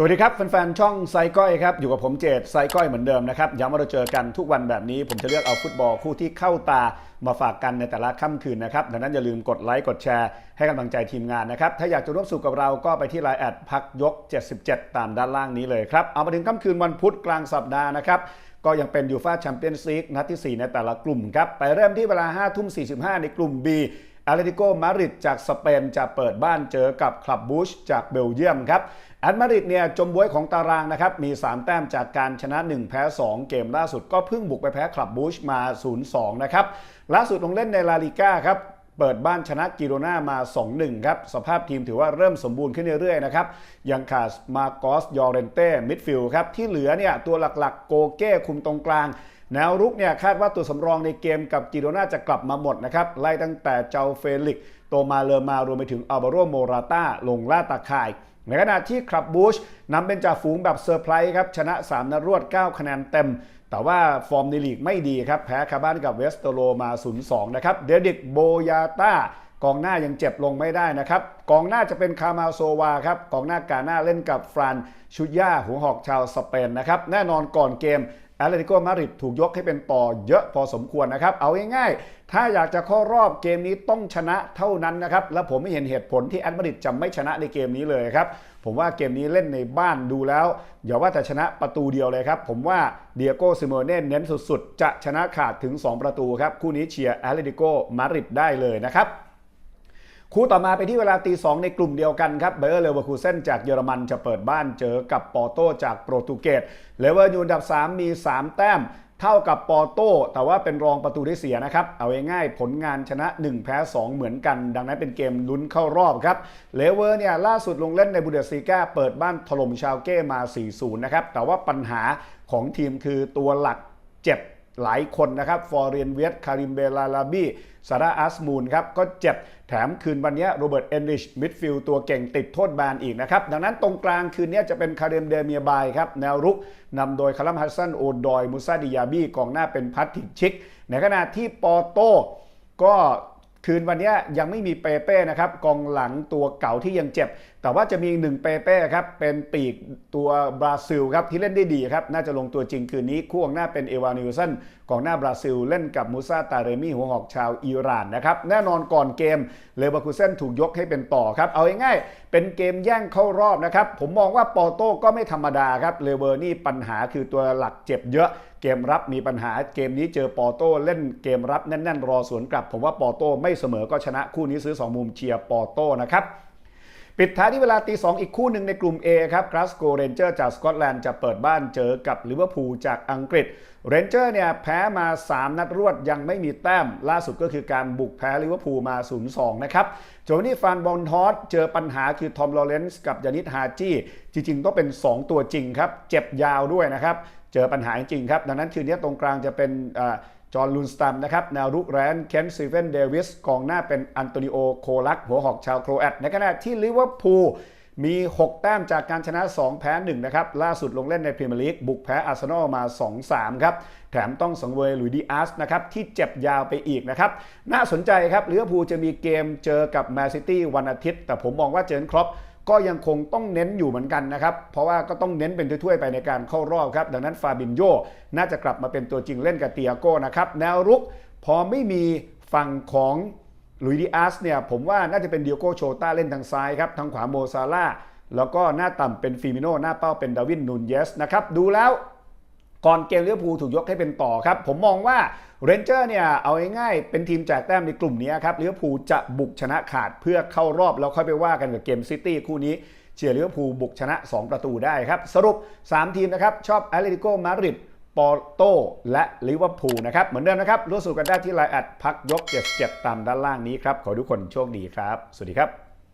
สวัสดีครับแฟนๆช่องไซก้อยครับอยู่กับผมเจตไซก้อยเหมือนเดิมนะครับย้ำว่าเราเจอกันทุกวันแบบนี้ผมจะเลือกเอาฟุตบอลคู่ที่เข้าตามาฝากกันในแต่ละค่ำคืนนะครับดังนั้นอย่าลืมกดไลค์กดแชร์ให้กำลังใจทีมงานนะครับถ้าอยากจะร่วมสนุกกับเราก็ไปที่ไลน์แอดพักยก 77 ตามด้านล่างนี้เลยครับเอามาถึงค่ำคืนวันพุธกลางสัปดาห์นะครับก็ยังเป็นยูฟาแชมเปี้ยนส์ลีกนัดที่ 4 ในแต่ละกลุ่มครับไปเริ่มที่เวลา5ทุ่ม45 ในกลุ่ม B แอตเลติโกมาริดจากสเปนจะเปิดบ้านเจอกับคลับบูชจากเบลเยียมครับแอตมาริดเนี่ยจมบวยของตารางนะครับมี 3 แต้มจากการชนะ 1 แพ้ 2 เกมล่าสุดก็เพิ่งบุกไปแพ้คลับบูชมา 0-2 นะครับล่าสุดลงเล่นในลาลิก้าครับเปิดบ้านชนะกิโรนามา 2-1 ครับ สภาพทีมถือว่าเริ่มสมบูรณ์ขึ้นเรื่อยๆ นะครับ ยังขาดมาโกสยอเรนเต้ มิดฟิลด์ครับ ที่เหลือเนี่ยตัวหลักๆ โกเก้คุมตรงกลาง แนวรุกเนี่ยคาดว่าตัวสำรองในเกมกับกิโรนาจะกลับมาหมดนะครับไล่ตั้งแต่เจ้าเฟลิกโตมาเลอมารวมไปถึงอัลบาโรโมราตาลงล่าตาข่าย ในขณะที่คลับบูชนำเป็นจ่าฝูงแบบเซอร์ไพรส์ครับชนะ 3นัดรวด 9 คะแนนเต็ม แต่ว่าฟอร์มในลีกไม่ดีครับแพ้คาบ้านกับเวสเตโรมา0-2นะครับเดดิกโบยาตากองหน้ายังเจ็บลงไม่ได้นะครับ กองหน้าจะเป็นคามาโซวาครับ กองหน้ากาหน้าเล่นกับฟรานชุดย่าหัวหอกชาวสเปนนะครับ แน่นอนก่อนเกม แอตเลติโกมาดริดถูกยกให้เป็นต่อเยอะพอสมควรนะครับ เอาง่ายๆ ถ้าอยากจะเข้ารอบเกมนี้ต้องชนะเท่านั้นนะครับ และผมไม่เห็นเหตุผลที่แอตมาดริดจะไม่ชนะในเกมนี้เลยครับ ผมว่าเกมนี้เล่นในบ้านดูแล้วอย่าว่าแต่ชนะประตูเดียวเลยครับ ผมว่าเดียโก้ซิโมเน่เน้นสุดๆ จะชนะขาดถึง 2 ประตูครับ คู่นี้เชียร์แอตเลติโกมาดริดได้เลยนะครับ คู่ต่อมาไปที่เวลาตีสองในกลุ่มเดียวกันครับเบอร์เลเวอร์คูเซนจากเยอรมันจะเปิดบ้านเจอกับปอร์โตจากโปรตุเกสเลเวอร์อยู่อันดับ 3 มี 3 แต้มเท่ากับปอร์โตแต่ว่าเป็นรองประตูได้เสียนะครับ เอาง่ายๆผลงานชนะ 1 แพ้ 2 เหมือนกัน ดังนั้นเป็นเกมลุ้นเข้ารอบครับเลเวอร์เนี่ยล่าสุดลงเล่นในบูเดสซีกาเปิดบ้านถล่มชาวเก้มา 4-0 นะครับ แต่ว่าปัญหาของทีมคือตัวหลักเจ็บ หลายคนนะครับฟอร์เรียนเวสคาริมเบลาลาบีซาร่าอัสมูนครับก็เจ็บแถมคืนวันนี้โรเบิร์ตเอนริชมิดฟิลด์ตัวเก่งติดโทษแบนอีกนะครับ ดังนั้นตรงกลางคืนนี้จะเป็นคาเรมเดเมียบายครับ แนวรุกนำโดยคารัมฮัสซันโอดอยมูซาดิยาบีกองหน้าเป็นพัทติชิก ในขณะที่ปอโต้ก็คืนวันนี้ยังไม่มีเปเป้นะครับกองหลังตัวเก่าที่ยังเจ็บแต่ว่าจะมีหนึ่งเปเป้ครับเป็นปีกตัวบราซิลครับที่เล่นได้ดีครับน่าจะลงตัวจริงคืนนี้คู่ของหน้าเป็นเอวานิวสันกองหน้าบราซิล เล่นกับมูซาตาเรมี่หัวหอกชาวอิหร่านนะครับแน่นอนก่อนเกมเลเวอร์คูเซนถูกยกให้เป็นต่อครับเอาง่ายๆเป็นเกมแย่งเข้ารอบนะครับผมมองว่าปอโต้ก็ไม่ธรรมดาครับเลเวอร์นี่ปัญหาคือตัวหลักเจ็บเยอะเกมรับมีปัญหาเกมนี้เจอปอโต้เล่นเกมรับแน่นๆ รอสวนกลับ ผมว่าปอโต้ไม่เสมอก็ชนะคู่นี้ซื้อ 2 มุมเชียร์ปอโต้นะครับ ปิดท้ายที่เวลาตีสองอีกคู่หนึ่งในกลุ่ม A ครับกราสโกเรนเจอร์จากสกอตแลนด์จะเปิดบ้านเจอกับลิเวอร์พูลจากอังกฤษเรนเจอร์เนี่ยแพ้มา 3 นัดรวดยังไม่มีแต้ม ล่าสุดก็คือการบุกแพ้ลิเวอร์พูลมา 0-2 นะครับโจนี่ฟานบอลทอสเจอปัญหาคือทอมลอเรนซ์กับยานิดฮาจี้จริงๆต้องเป็น 2 ตัวจริงครับ เจ็บยาวด้วยนะครับ เจอปัญหาจริงครับ ดังนั้นคืนนี้ตรงกลางจะเป็น จอห์นลูนสตัมนะครับแนวรุกแรนเคนซีเวนเดวิสกองหน้าเป็นอันโตนิโอโคลัก หัวหอกชาวโครแอตในขณะที่ลิเวอร์พูลมี 6 แต้มจากการชนะ 2 แพ้ 1 นะครับ ล่าสุดลงเล่นในพรีเมียร์ลีกบุกแพ้อาร์เซนอลมา 2-3 ครับ แถมต้องสังเวยหลุยดีอาร์สนะครับ ที่เจ็บยาวไปอีกนะครับ น่าสนใจครับลิเวอร์พูลจะมีเกมเจอกับแมนซิตี้วันอาทิตย์ แต่ผมมองว่าเจนครอป ก็ยังคงต้องเน้นอยู่เหมือนกันนะครับ เพราะว่าก็ต้องเน้นเป็นถ้วยๆไปในการเข้ารอบครับ ดังนั้นฟาบินโยน่าจะกลับมาเป็นตัวจริงเล่นกับเตียโก้นะครับ แนวรุกพอไม่มีฝั่งของลุยดีอาสเนี่ยผมว่าน่าจะเป็นเดียโก้โชต้าเล่นทางซ้ายครับ ทางขวาโมซาร่าแล้วก็หน้าต่ำเป็นฟิมิโนหน้าเป้าเป็นดาวินนูนเยสนะครับ ดูแล้วก่อนเกมเลิเวภูถูกยกให้เป็นต่อครับ ผมมองว่า เรนเจอร์เนี่ยเอาง่ายๆเป็นทีมแจกแต้มในกลุ่มนี้ครับลิเวอร์พูลจะบุกชนะขาดเพื่อเข้ารอบแล้วค่อยไปว่ากันกับเกมซิตี้คู่นี้เชียร์ลิเวอร์พูลบุกชนะ 2 ประตูได้ครับ สรุป 3 ทีมนะครับ ชอบแอตเลติโกมาดริดปอร์โตและลิเวอร์พูลนะครับ เหมือนเดิมนะครับร่วมสนุกกันได้ที่ไลน์แอดพักยก 77 ตามด้านล่างนี้ครับ ขอทุกคนโชคดีครับ สวัสดีครับ